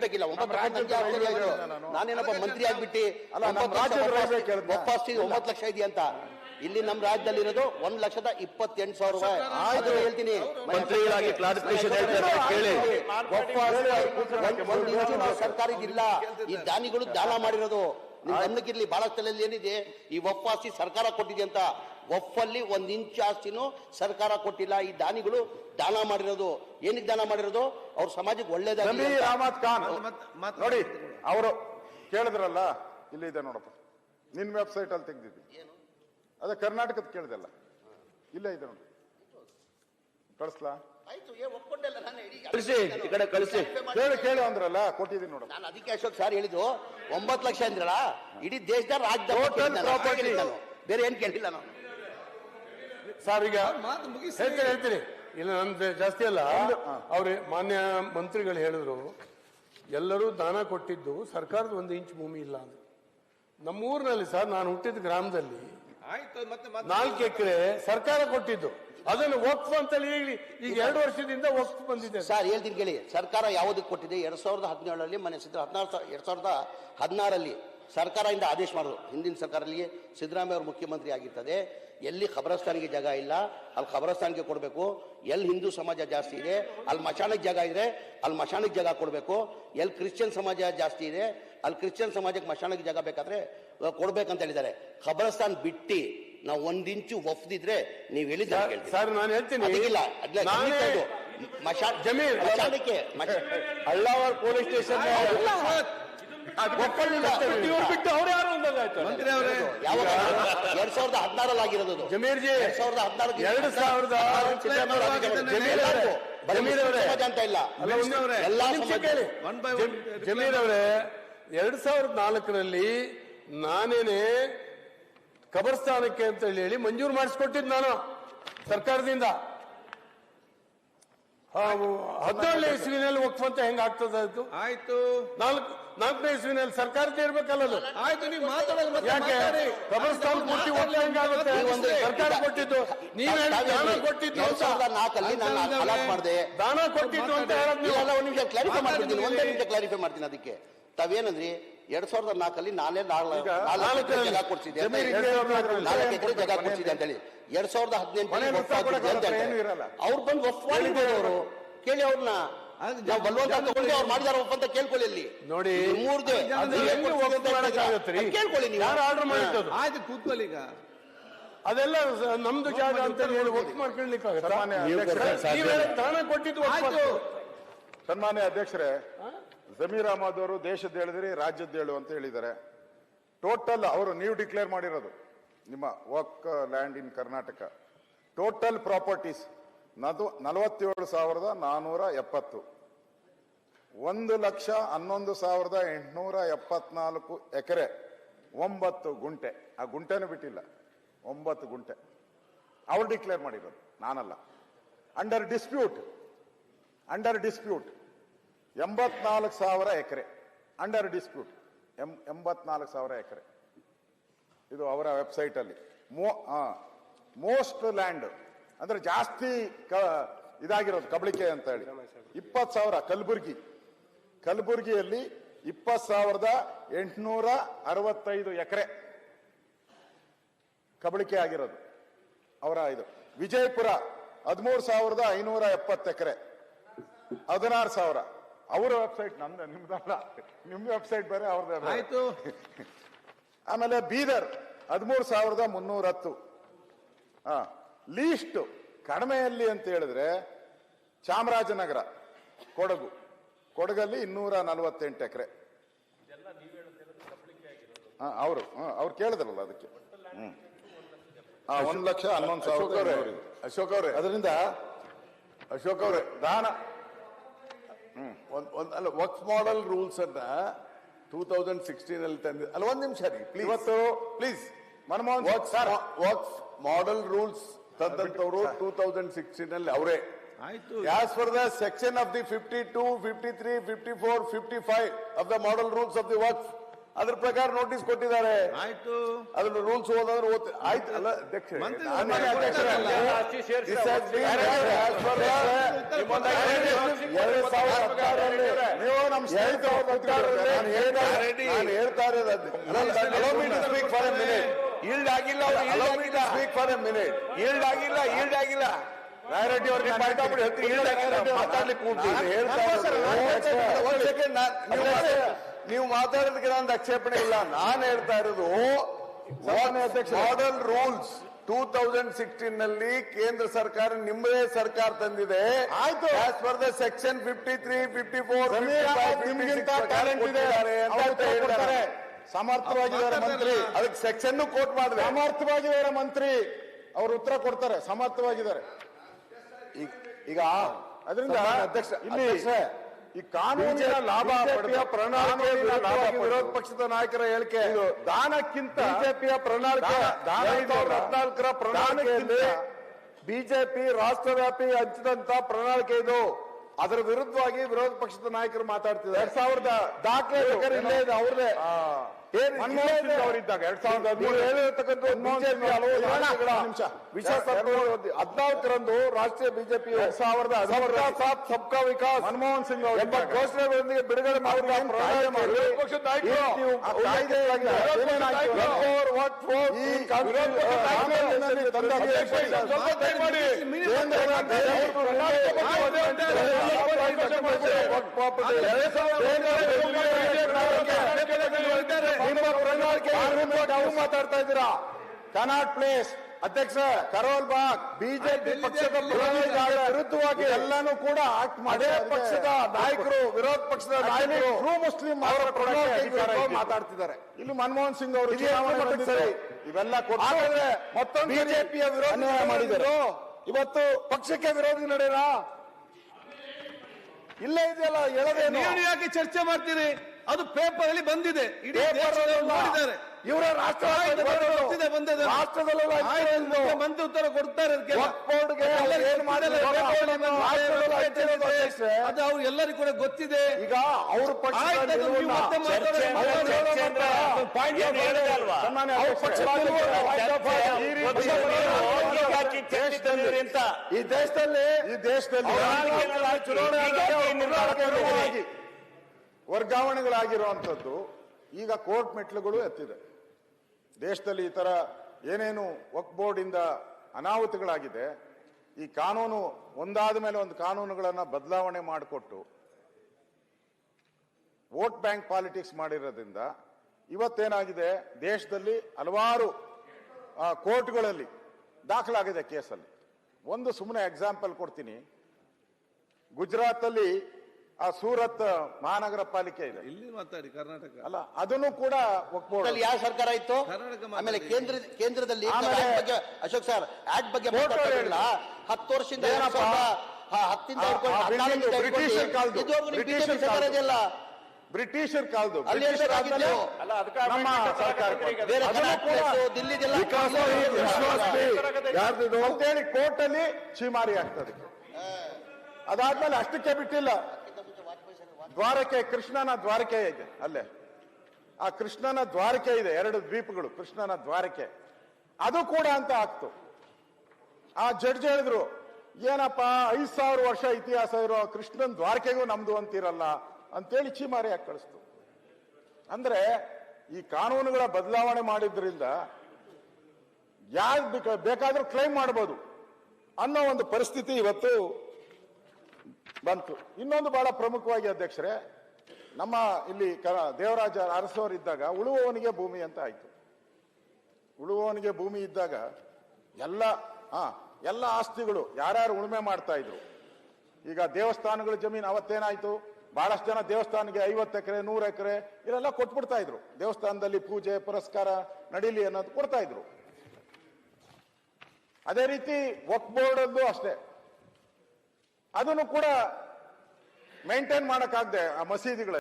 ಕೇಳ್ಬೇಕಿಲ್ಲ. ಒಂಬತ್ತು. ನಾನೇನಪ್ಪ ಮಂತ್ರಿ ಆಗ್ಬಿಟ್ಟು? ಅಲ್ಲ? ಒಪ್ಪಾಸ್ತಿ ಒಂಬತ್ತು ಲಕ್ಷ ಇದೆಯಂತ ಇಲ್ಲಿ ನಮ್ಮ ರಾಜ್ಯದಲ್ಲಿರೋದು ಒಂದ್ ಲಕ್ಷದ ಇಪ್ಪತ್ತೆಂಟು ಸಾವಿರ ರೂಪಾಯಿ. ಆಯ್ತು. ಹೇಳ್ತೀನಿ. ಮಂತ್ರಿಗಳಾಗಿ ಇದಿಲ್ಲ ಈ ದಾನಿಗಳು ದಾನ ಮಾಡಿರೋದು. ನಿಮ್ ಬಹಳ ಬಹಳಷ್ಟಲ್ಲಿ ಏನಿದೆ? ಈ ಒಪ್ಪಾಸ್ತಿ ಸರ್ಕಾರ ಕೊಟ್ಟಿದೆ ಅಂತ. ಒಪ್ಪಲ್ಲಿ ಒಂದ್ ಇಂಚು ಆಸ್ತಿನೂ ಸರ್ಕಾರ ಕೊಟ್ಟಿಲ್ಲ. ಈ ದಾನಿಗಳು ದಾನ ಮಾಡಿರೋದು. ಏನಕ್ಕೆ ದಾನ ಮಾಡಿರೋದು? ಅವ್ರ ಸಮಾಜಕ್ಕೆ ಒಳ್ಳೇದಾಗಿ ಅಹಮದ್ ಖಾನ್. ನೋಡಿ ಅವರು ಕೇಳಿದ್ರಲ್ಲ ಇಲ್ಲಿದೆ ನೋಡಪ್ಪ. ನಿನ್ ವೆಬ್ಸೈಟ್ ಅಲ್ಲಿ ತೆಗ್ದಿದ್ವಿ ಅದೇ ಕರ್ನಾಟಕದ ಕೇಳಿದೆಲ್ಲ ಇಲ್ಲೇ ಇದೆ ನೋಡಿ. ಕಳಿಸ್ಲಾ? ಆಯ್ತು ಏ ಒಪ್ಕೊಂಡೆಲ್ಲ ನಾನು ಇಡೀ- ಕಳಿಸಿ ಈ ಕಡೆ ಕಳಿಸಿ. ಕೇಳು ಕೇಳು ಅಂದ್ರಲ್ಲ ಕೊಟ್ಟಿದ್ದೀನಿ ನೋಡು. ನಾನು ಅದಕ್ಕೆ ಅಶೋಕ್ ಸರ್ ಹೇಳಿದ್ದು ಒಂಬತ್ತು ಲಕ್ಷ ಅಂದ್ರಲ್ಲ ಇಡೀ ದೇಶದ ರಾಜ್ಯದ. ಬೇರೆ ಏನ್ ಕೇಳಿಲ್ಲ ನಾನು. ಸರ್ ಈಗ ಮಾತು ಮುಗಿಸಿ. ಹೇಳ್ತೀರಿ ಹೇಳ್ತೀನಿ. ಇಲ್ಲ ನಮ್ದು ಜಾಸ್ತಿ ಅಲ್ಲ. ಅವ್ರೆ ಮಾನ್ಯ ಮಂತ್ರಿಗಳು ಹೇಳಿದ್ರು ಎಲ್ಲರೂ ದಾನ ಕೊಟ್ಟಿದ್ದು ಸರ್ಕಾರದ ಒಂದು ಇಂಚ್ ಭೂಮಿ ಇಲ್ಲ ಅಂತ. ನಮ್ಮೂರಿನಲ್ಲಿ ಸರ್ ನಾನು ಹುಟ್ಟಿದ ಗ್ರಾಮದಲ್ಲಿ ಆಯ್ತು ಮತ್ತೆ ಮತ್ತೆ ನಾಲ್ಕು ಎಕರೆ ಸರ್ಕಾರ ಕೊಟ್ಟಿದ್ದು. ಅದನ್ನು ವಕ್ಫ್ ಅಂತ ಹೇಳಿ ಈಗ ಎರಡು ವರ್ಷದಿಂದ ವಕ್ಫ್ ಬಂದಿದೆ. ಸರ್ ಹೇಳ್ತೀನಿ ಕೇಳಿ. ಸರ್ಕಾರ ಯಾವುದಕ್ಕೆ ಕೊಟ್ಟಿದೆ? ಎರಡ್ ಸಾವಿರದ ಹದಿನೇಳರಲ್ಲಿ ಮನೆ ಸಿದ್ಧ ಹದಿನಾರು ಎರಡ್ ಸಾವಿರದ ಹದಿನಾರಲ್ಲಿ ಸರ್ಕಾರದಿಂದ ಆದೇಶ ಮಾಡೋದು ಹಿಂದಿನ ಸರ್ಕಾರದಲ್ಲಿ ಸಿದ್ದರಾಮಯ್ಯ ಅವರು ಮುಖ್ಯಮಂತ್ರಿ ಆಗಿರ್ತದೆ. ಎಲ್ಲಿ ಖಬರಸ್ತಾನಿಗೆ ಜಾಗ ಇಲ್ಲ ಅಲ್ಲಿ ಖಬರಸ್ತಾನಿಗೆ ಕೊಡಬೇಕು. ಎಲ್ಲಿ ಹಿಂದೂ ಸಮಾಜ ಜಾಸ್ತಿ ಇದೆ ಅಲ್ಲಿ ಮಶಾನಕ್ಕೆ ಜಾಗ ಇದೆ ಅಲ್ಲಿ ಮಶಾನಕ್ಕೆ ಜಾಗ ಕೊಡಬೇಕು. ಎಲ್ಲಿ ಕ್ರಿಶ್ಚಿಯನ್ ಸಮಾಜ ಜಾಸ್ತಿ ಇದೆ ಅಲ್ಲಿ ಕ್ರಿಶ್ಚಿಯನ್ ಸಮಾಜಕ್ಕೆ ಮಶಾನಕ್ಕೆ ಜಾಗ ಬೇಕಾದ್ರೆ ಕೊಡಬೇಕಂತ ಕೊಡ್ಬೇಕಂತ ಹೇಳಿದ್ದಾರೆ. ಖಬರಸ್ತಾನ್ ಬಿಟ್ಟು ನಾವು ಒಂದಿಂಚು ಇಂಚು ಒಫ್ದಿದ್ರೆ ನೀವು ಹೇಳಿದ. ಸರ್ ನಾನು ಹೇಳ್ತೀನಿ. ಜಮೀರ್ ಅಳ್ಳಾವರ್ ಪೊಲೀಸ್ ಸ್ಟೇಷನ್ ಬಿಟ್ಟು ಅವ್ರು ಯಾರು ಮಂತ್ರಿ ಅವರೇ. ಯಾವಾಗ ಎರಡ್ ಸಾವಿರದ ಹದಿನಾರಲ್ಲಿ ಆಗಿರೋದು. ಜಮೀರ್ ಜಿ ಎರಡ್ ಸಾವಿರದ ಹದಿನಾರು ಎರಡು ಸಾವಿರದ ಅವರು. ಆಗಿರೋದು. ಜಮೀರ್ ಅವರೇ, ಬರೀ ಜಮೀರ್ ಅವರೇ. ಅಂತ ಇಲ್ಲ. ಎಲ್ಲ ಜಮೀರ್ ಅವರೇ ಎರಡ್ ಸಾವಿರದ ನಾಲ್ಕರಲ್ಲಿ ನಾನೇನೆ ಕಬರ್ಸ್ಥಾನಕ್ಕೆ ಅಂತ ಹೇಳಿ ಹೇಳಿ ಮಂಜೂರು ಮಾಡಿಸ್ಕೊಟ್ಟಿದ್ ನಾನು ಸರ್ಕಾರದಿಂದ. ಹದಿನೇಳನೇ ಇಸ್ವಿನಲ್ಲಿ ಒಕ್ಕಂತ ಅಂತ ಹೆಂಗ್ ಆಗ್ತದ ಅದು? ಆಯ್ತು. ನಾಲ್ಕು ನಾಲ್ಕನೇ ಇಸ್ವಿನಲ್ಲಿ ಇರಬೇಕಲ್ಲ ಇರ್ಬೇಕಲ್ಲ ಅದು? ಆಯ್ತು ನೀವು ಮಾತಾಡೋದು ಮತ್ತೆ ಯಾಕೆ? ಮಾತಾಡಿ. ಕಬರ್ಸ್ಥಾನ ಪೂರ್ತಿ ಒಪ್ಪ ಹೆಂಗಾಗುತ್ತೆ ಒಂದು- ಸರ್ಕಾರ ಕೊಟ್ಟಿದ್ದು. ನೀವ್ ದಾನ ಕೊಟ್ಟಿದ್ದು ಎರಡ್ ಅಂತ. ಸಾವಿರದ ನಾಲ್ಕಲ್ಲಿ ನಾನು ಅಂತ ಅಲಾಟ್ ಮಾಡಿದೆ. ದಾನ ಕೊಟ್ಟಿದ್ದು ಅಂತ ಹೇಳೋದು ನೀವು. ಇವೆಲ್ಲ ಒಂದ್ ನಿಮಿಷ ಕ್ಲಾರಿಫೈ ಮಾಡ್ತೀನಿ ಒಂದೇ. ನಿಮಿಷ ಕ್ಲಾರಿಫೈ ಮಾಡ್ತೀನಿ ಅದಕ್ಕೆ. ತಾವೇನಂದ್ರಿ? ಎರಡ್ ಸಾವಿರದ ನಾಲ್ಕಲ್ಲಿ ನಾನೇ ನಾಲ್- ಈಗ ನಾಲ್ಕು ಎಕರೆ ನಾಲ್ಕರಲ್ಲಿ ಜಾಗ ಕೊಡ್ಸಿದ್ದೆ ಅಂತ ಹೇಳಿ. ನಾಲ್ಕು ಎಕರೆ ಜಾಗ ಅಂತ ಹೇಳಿ. ಎರಡ್ ಸಾವಿರದ ಮನೆ ಮುತ್ತ ಕೊಡಕ್ಕೆ ಅವ್ರ ಹತ್ರ ಇರಲ್ಲ. ಅವ್ರು ಬಂದು ಅವರು. ಕೇಳಿ ಅವ್ರನ್ನ. ನಾವು ಬಲವಂತ ತಗೊಂಡು ಅವ್ರು ಮಾಡಿದಾರ ಅಂತ ಕೇಳ್ಕೊಳ್ಳಿ ಅಲ್ಲಿ. ನೋಡಿ ಮೂರ್ದು? ಕೇಳ್ಕೊಳ್ಳಿ ನೀವು. ಯಾರು ಆರ್ಡರ್ ಮಾಡಿದ್ದು ಆಯ್ತು ಕೂತ್ಕೊಳ್ಳಿ ಈಗ. ಅದೆಲ್ಲ ನಮ್ದು ಜಾಗ ಅಂತ ಹೇಳಿ ನೀವ್ ಹೇಳಿ ದಾನ ಕೊಟ್ಟಿದ್ದು ಆಯ್ತು. ಸನ್ಮಾನ್ಯ ಅಧ್ಯಕ್ಷರೇ ಜಮೀರ್ ಅಹಮದ್ ಅವರು ದೇಶದ ಹೇಳಿದ್ರಿ ರಾಜ್ಯದ ಹೇಳು ಅಂತ ಹೇಳಿದ್ದಾರೆ. ಟೋಟಲ್ ಅವರು ನೀವು ಡಿಕ್ಲೇರ್ ಮಾಡಿರೋದು ನಿಮ್ಮ work land in Karnataka total properties ನದು ನಲವತ್ತೇಳು ಸಾವಿರದ ನಾನೂರ ಎಪ್ಪತ್ತು. ಒಂದು ಲಕ್ಷ ಹನ್ನೊಂದು ಸಾವಿರದ ಎಂಟುನೂರ ಎಪ್ಪತ್ನಾಲ್ಕು ಎಕರೆ, ಒಂಬತ್ತು ಗುಂಟೆ. ಆ ಗುಂಟೆನೂ ಬಿಟ್ಟಿಲ್ಲ, ಒಂಬತ್ತು ಗುಂಟೆ. ಅವ್ರು ಡಿಕ್ಲೇರ್ ಮಾಡಿರೋದು, ನಾನಲ್ಲ. ಅಂಡರ್ ಡಿಸ್ಪ್ಯೂಟ್ ಅಂಡರ್ ಡಿಸ್ಪ್ಯೂಟ್ ಎಂಬತ್ನಾಲ್ಕು ಸಾವಿರ ಎಕರೆ. ಅಂಡರ್ ಡಿಸ್ಪ್ಯೂಟ್ ಎಂ, ಎಂಬತ್ನಾಲ್ಕು ಸಾವಿರ ಎಕರೆ. ಇದು ಅವರ ವೆಬ್ಸೈಟಲ್ಲಿ ಮೋ ಮೋಸ್ಟ್ ಲ್ಯಾಂಡ್ ಅಂದ್ರೆ ಜಾಸ್ತಿ ಕ ಇದಾಗಿರೋದು ಕಬಳಿಕೆ ಅಂತ ಹೇಳಿ. ಇಪ್ಪತ್ತು ಸಾವಿರ ಕಲಬುರ್ಗಿ. ಕಲಬುರ್ಗಿಯಲ್ಲಿ ಇಪ್ಪತ್ತು ಸಾವಿರದ ಎಂಟುನೂರ ಅರವತ್ತೈದು ಎಕರೆ ಕಬಳಿಕೆ ಆಗಿರೋದು. ಅವರ ಇದು. ವಿಜಯಪುರ ಹದಿಮೂರು ಸಾವಿರದ ಐನೂರ ಎಪ್ಪತ್ತು ಎಕರೆ. ಹದಿನಾರು ಸಾವಿರ. ಅವರ ವೆಬ್ಸೈಟ್ ನಮ್ದು ನಿಮ್ದಲ್ಲ. ನಿಮ್ಮ ವೆಬ್ಸೈಟ್ ಬೇರೆ ಅವ್ರದ್ದು. ಆಯ್ತು. ಆಮೇಲೆ ಬೀದರ್ ಹದಿಮೂರು ಸಾವಿರದ ಮುನ್ನೂರ ಹತ್ತು ಆ ಲೀಸ್ಟ್ ಕಡಿಮೆಯಲ್ಲಿ ಅಂತ ಹೇಳಿದ್ರೆ ಚಾಮರಾಜನಗರ ಕೊಡಗು. ಕೊಡಗಲ್ಲಿ ಇನ್ನೂರ ನಲವತ್ತೆಂಟು ಎಕರೆ. ಅವರು ಅವ್ರು ಕೇಳಿದ್ರಲ್ಲ ಅದಕ್ಕೆ. ಹ್ಞೂ ಹಾಂ ಒಂದ್ ಲಕ್ಷ ಹನ್ನೊಂದು ಸಾವಿರ ಅಶೋಕ್ ಅವರೇ. ಅದರಿಂದ ಅಶೋಕ್ ಅವರೇ ದಾನ. ಒಂದು ಒಂದು ಅಲ್ಲ ವಕ್ಫ್ ಮಾಡೆಲ್ ರೂಲ್ಸ್ ಅನ್ನ ಟೂ ತೌಸಂಡ್ ಸಿಕ್ಸ್ಟೀನ್ ಅಲ್ಲಿ ತಂದ ಅಲ್ಲ ಒಂದ್ ನಿಮಿಷ ರೀ ಪ್ಲೀಸ್ ಇವತ್ತು ಪ್ಲೀಸ್ ಮನಮೋಹನ್ ವಕ್ಫ್ ವರ್ಕ್ಸ್ ಮಾಡೆಲ್ ರೂಲ್ಸ್ ತಂದಂತವರು ಟೂ ತೌಸಂಡ್ ಸಿಕ್ಸ್ಟೀನ್ ಅಲ್ಲಿ ಅವರೇ. ಆಯ್ತು. As for the section of the fifty two fifty three fifty four fifty five of the model rules of the work ಅದ್ರ ಪ್ರಕಾರ ನೋಟಿಸ್ ಕೊಟ್ಟಿದ್ದಾರೆ. ಆಯ್ತು. ಅದನ್ನ ರೂಲ್ಸ್ ಓದಾದ್ರೆ ಓದ್ ಆಯ್ತು ಅಲ್ಲ ಅಧ್ಯಕ್ಷ ಹೇಳ್ತಾ ಇರೋದು ಈಲ್ಡ್ ಆಗಿಲ್ಲ speak for a minute yield ಆಗಿಲ್ಲ ಈಲ್ಡ್ ಆಗಿಲ್ಲ ರಾಯರೆಡ್ಡಿ ಅವ್ರಿಗೆ ಮಾತಾಡ್ಬಿಡಿ ಹೇಳ್ತೀನಿ ಈಲ್ಡ್ ಆಗಿಲ್ಲ ಮಾತಾಡ್ಲಿಕ್ಕೆ ಕೂಡ್ತೀನಿ ಹೇಳ್ತಾ ನೀವು ಮಾತಾಡೋದಕ್ಕೆ ನಾನು ಆಕ್ಷೇಪಣೆ ಇಲ್ಲ. ನಾನು ಹೇಳ್ತಾ ಇರೋದು ಮಾಡೆಲ್ ರೂಲ್ಸ್ ಟೂ ತೌಸಂಡ್ ಸಿಕ್ಸ್ಟೀನ್ನಲ್ಲಿ ಕೇಂದ್ರ ಸರ್ಕಾರ ನಿಮ್ಮದೇ ಸರ್ಕಾರ ತಂದಿದೆ. ಆಯ್ತು. As per the section fifty three fifty four ನಿಮ್ಗಿಂತ talent ಇದೆ. ಅಂತ ಹೇಳ್ತಾರೆ. ಸಮರ್ಥವಾಗಿದ್ದಾರೆ ಮಂತ್ರಿ. ಅದಕ್ಕೆ ಸೆಕ್ಷನ್ ಕೋಟ್ ಮಾಡಿದ್ರೆ. ಸಮರ್ಥವಾಗಿದ್ದಾರೆ ಮಂತ್ರಿ ಅವರು ಉತ್ತರ ಕೊಡ್ತಾರೆ ಸಮರ್ಥವಾಗಿದ್ದಾರೆ ಈಗ- ಅದರಿಂದ ಅಧ್ಯಕ್ಷ ಇಲ್ಲಿ ಈ ಕಾನೂನಿನ ಲಾಭ ಬಿಜೆಪಿಯ ಪ್ರಣಾಳಿಕೆ ವಿರೋಧ ಪಕ್ಷದ ನಾಯಕರ ಹೇಳಿಕೆ. ದಾನಕ್ಕಿಂತ ಬಿಜೆಪಿಯ ಪ್ರಣಾಳಿಕೆ ಹದಿನಾಲ್ಕರ ಪ್ರಣಾಳಿಕೆಯಲ್ಲಿ ಬಿಜೆಪಿ ರಾಷ್ಟ್ರವ್ಯಾಪಿ ಹಂಚಿದಂತ ಪ್ರಣಾಳಿಕೆ ಇದು. ಅದರ ವಿರುದ್ಧವಾಗಿ ವಿರೋಧ ಪಕ್ಷದ ನಾಯಕರು ಮಾತಾಡ್ತಿದ್ದಾರೆ. ಎರಡ್ ಸಾವಿರದ ದಾಖಲೆ ಬೇಕಾದ್ರೆ ಇಲ್ಲೇ ಇದೆ ಅವ್ರದೇ ಅವರಿದ್ದಾಗ ಎರಡ್ ಸಾವಿರದ ಹದಿನಾಲ್ಕರಂದು ರಾಷ್ಟ್ರೀಯ ಬಿಜೆಪಿ ಎರಡ್ ಸಾವಿರದ ಹದಿಮೂರರಲ್ಲಿ ಸಬ್ಕಾ ವಿಕಾಸ್ ಮನಮೋಹನ್ ಸಿಂಗ್ ಅವರು ಎಂಬ ಘೋಷಣೆಗಳೊಂದಿಗೆ ಬಿಡುಗಡೆ ಏನ್ ಕಾಯ್ದೆ ಮಾಡಿ- ಇದ್ದೀರಾ ಕನಾಟ್ ಪ್ಲೇಸ್ ಅಧ್ಯಕ್ಷ ಕರೋಲ್ ಬಾಗ್ ಬಿಜೆಪಿ ಪಕ್ಷದ ವಿರುದ್ಧವಾಗಿ ಎಲ್ಲಾನು ಕೂಡ ಆಕ್ಟ್ ಮಾಡಿ ಪಕ್ಷದ ನಾಯಕರು ವಿರೋಧ ಪಕ್ಷದ ನಾಯಕರು ಮುಸ್ಲಿಂ ಅವರ ಮಾತಾಡ್ತಿದ್ದಾರೆ. ಇಲ್ಲಿ ಮನಮೋಹನ್ ಸಿಂಗ್ ಅವರು. ಸರಿ? ಇವೆಲ್ಲ ಕೊಡ್ತಾರೆ ಮತ್ತೊಂದು ಬಿಜೆಪಿಯ ವಿರೋಧ ಮಾಡಿದರು ಮಾಡಿದ್ದಾರೆ. ಇವತ್ತು ಪಕ್ಷಕ್ಕೆ ವಿರೋಧಿ ನಡೆಯಲ್ಲ ಇಲ್ಲೇ ಇದೆಯಲ್ಲ ಹೇಳದೆ ನೀವು ಯಾಕೆ ಚರ್ಚೆ ಮಾಡ್ತೀರಿ? ಅದು ಪೇಪರ್ ಅಲ್ಲಿ ಬಂದಿದೆ. ಇಡೀ ನೋಡಿದ್ದಾರೆ. ಇವರ ರಾಷ್ಟ್ರ ಮಂತ್ರಿ ಉತ್ತರ ಕೊಡ್ತಾರೆ ಅದು ಅವ್ರು ಎಲ್ಲರಿಗೂ ಕೂಡ ಗೊತ್ತಿದೆ. ಈಗ ಅವ್ರ. ಈ ದೇಶದಲ್ಲಿ- ಈ ದೇಶದಲ್ಲಿ ಚುನಾವಣೆ ವರ್ಗಾವಣೆಗಳಾಗಿರುವಂತದ್ದು ಈಗ ಕೋರ್ಟ್ ಮೆಟ್ಲುಗಳು ಎತ್ತಿದೆ. ದೇಶದಲ್ಲಿ ಈ ಥರ ಏನೇನು ವಕ್ ಬೋರ್ಡ್ ಇಂದ ಅನಾಹುತಗಳಾಗಿದೆ, ಈ ಕಾನೂನು ಒಂದಾದ ಮೇಲೆ ಒಂದು ಕಾನೂನುಗಳನ್ನು ಬದಲಾವಣೆ ಮಾಡಿಕೊಟ್ಟು ವೋಟ್ ಬ್ಯಾಂಕ್ ಪಾಲಿಟಿಕ್ಸ್ ಮಾಡಿರೋದ್ರಿಂದ ಇವತ್ತೇನಾಗಿದೆ, ದೇಶದಲ್ಲಿ ಹಲವಾರು ಕೋರ್ಟ್ಗಳಲ್ಲಿ ದಾಖಲಾಗಿದೆ ಕೇಸಲ್ಲಿ. ಒಂದು ಸುಮ್ಮನೆ ಎಕ್ಸಾಂಪಲ್ ಕೊಡ್ತೀನಿ. ಗುಜರಾತ್ ಅಲ್ಲಿ ಆ ಸೂರತ್ ಮಹಾನಗರ ಪಾಲಿಕೆ ಇದೆ. ಇಲ್ಲಿ ಮಾತಾಡಿ ಕರ್ನಾಟಕ. ಅಲ್ಲ ಅದನ್ನು ಕೂಡ ಅಲ್ಲಿ ಯಾವ ಸರ್ಕಾರ ಇತ್ತು? ಕರ್ನಾಟಕ. ಆಮೇಲೆ ಕೇಂದ್ರ ಕೇಂದ್ರದಲ್ಲಿ ಬಗ್ಗೆ ಅಶೋಕ್ ಸರ್ ಆಕ್ಟ್ ಬಗ್ಗೆ ಹತ್ತು ವರ್ಷದಿಂದ ಹತ್ತಿಂದ. ಇದೆಯಲ್ಲ? ಬ್ರಿಟಿಷರ್ ಯಾರ್ದಿದು ಅಂತೇಳಿ ಕೋರ್ಟ್ ಅಲ್ಲಿ ಚೀಮಾರಿ ಆಗ್ತದೆ. ಅದಾದ್ಮೇಲೆ ಅಷ್ಟಕ್ಕೆ ಬಿಟ್ಟಿಲ್ಲ. ದ್ವಾರಕೆ, ಕೃಷ್ಣನ ದ್ವಾರಕೆ ಇದೆ, ಅಲ್ಲೇ. ಆ ಕೃಷ್ಣನ ದ್ವಾರಕೆ ಇದೆ, ಎರಡು ದ್ವೀಪಗಳು, ಕೃಷ್ಣನ ದ್ವಾರಕೆ. ಅದು ಕೂಡ ಅಂತ ಆಗ್ತು. ಆ ಜಡ್ಜ್ ಹೇಳಿದ್ರು, ಏನಪ್ಪ, ಐದ್ ಸಾವಿರ ವರ್ಷ ಇತಿಹಾಸ ಇರೋ ಕೃಷ್ಣನ್ ದ್ವಾರಕೆಗೂ ನಮ್ದು ಅಂತಿರಲ್ಲ, ಅಂತೇಳಿ ಚೀಮಾರಿ ಹಾಕಿ ಕಳಿಸ್ತು. ಅಂದ್ರೆ, ಈ ಕಾನೂನುಗಳ ಬದಲಾವಣೆ ಮಾಡಿದ್ರಿಂದ ಯಾರು ಬೇಕಾದ್ರೂ ಕ್ಲೈಮ್ ಮಾಡಬಹುದು ಅನ್ನೋ ಒಂದು ಪರಿಸ್ಥಿತಿ ಇವತ್ತು ಬಂತು. ಇನ್ನೊಂದು ಬಹಳ ಪ್ರಮುಖವಾಗಿ ಅಧ್ಯಕ್ಷರೇ, ನಮ್ಮ ಇಲ್ಲಿ ಕ- ದೇವರಾಜ ಅರಸವರಿದ್ದಾಗ ಉಳುವವನಿಗೆ ಭೂಮಿ ಅಂತ ಆಯ್ತು. ಉಳುವವನಿಗೆ ಭೂಮಿ ಇದ್ದಾಗ ಎಲ್ಲ, ಹಾ, ಎಲ್ಲ ಆಸ್ತಿಗಳು ಯಾರ್ಯಾರು ಉಳುಮೆ ಮಾಡ್ತಾ ಇದ್ರು. ಈಗ ದೇವಸ್ಥಾನಗಳ ಜಮೀನು ಅವತ್ತೇನಾಯ್ತು? ಬಹಳಷ್ಟು ಜನ ದೇವಸ್ಥಾನಕ್ಕೆ ಐವತ್ತು ಎಕರೆ, ನೂರು ಎಕರೆ ಇದೆಲ್ಲ ಕೊಟ್ಬಿಡ್ತಾ ಇದ್ರು. ದೇವಸ್ಥಾನದಲ್ಲಿ ಪೂಜೆ, ಪುರಸ್ಕಾರ, ನಡೀಲಿ ಅನ್ನೋದು ಕೊಡ್ತಾ ಇದ್ರು. ಅದೇ ರೀತಿ ಒಕ್ ಬೋರ್ಡ್ ಅಲ್ಲೂ ಅಷ್ಟೇ. ಅದನ್ನು ಕೂಡ ಮೇಂಟೈನ್ ಮಾಡಕ್ಕಾಗದೆ ಆ ಮಸೀದಿಗಳ